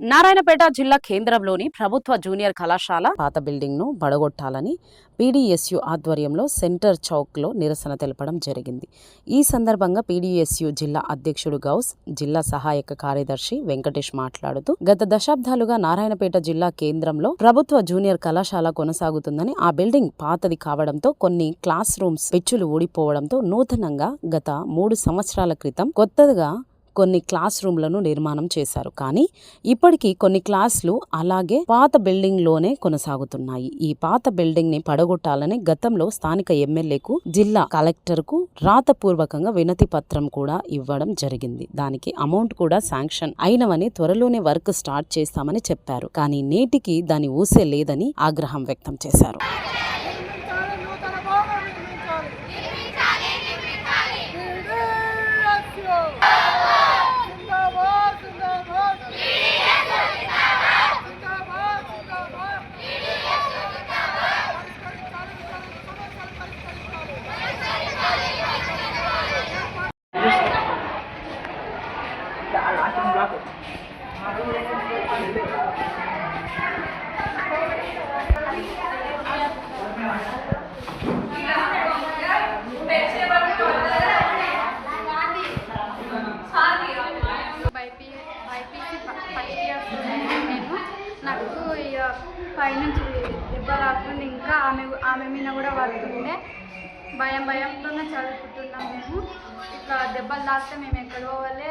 నారాయణపేట జిల్లా కేంద్రంలోని ప్రభుత్వ జూనియర్ కళాశాల పాత బిల్డింగ్ను పడగొట్టాలని పీడీఎస్యు ఆధ్వర్యంలో సెంటర్ చౌక్లో నిరసన తెలపడం జరిగింది. ఈ సందర్భంగా పీడీఎస్యు జిల్లా అధ్యక్షుడు గౌస్ జిల్లా సహాయక కార్యదర్శి వెంకటేష్ మాట్లాడుతూ గత దశాబ్దాలుగా నారాయణపేట జిల్లా కేంద్రంలో ప్రభుత్వ జూనియర్ కళాశాల కొనసాగుతుందని ఆ బిల్డింగ్ పాతది కావడంతో కొన్ని క్లాస్ రూమ్స్ పెచ్చులు ఊడిపోవడంతో నూతనంగా గత మూడు సంవత్సరాల క్రితం కొత్తగా కొన్ని క్లాస్ రూమ్లను నిర్మాణం చేశారు. కానీ ఇప్పటికీ కొన్ని క్లాసులు అలాగే పాత బిల్డింగ్లోనే కొనసాగుతున్నాయి. ఈ పాత బిల్డింగ్ని పడగొట్టాలని గతంలో స్థానిక ఎమ్మెల్యేకు జిల్లా కలెక్టర్కు రాతపూర్వకంగా వినతి పత్రం కూడా ఇవ్వడం జరిగింది. దానికి అమౌంట్ కూడా శాంక్షన్ అయినవని త్వరలోనే వర్క్ స్టార్ట్ చేస్తామని చెప్పారు. కానీ నేటికి దాని ఊసే లేదని ఆగ్రహం వ్యక్తం చేశారు. నాకు ఇక పైనుంచి దెబ్బ రాకుండా ఇంకా ఆమె ఆమె మీద కూడా పడుతుండే భయం భయంతోనే చదువుకుంటున్నాం మేము. ఇట్లా దెబ్బలు తాకితే మేము ఎక్కడ పోవాలి?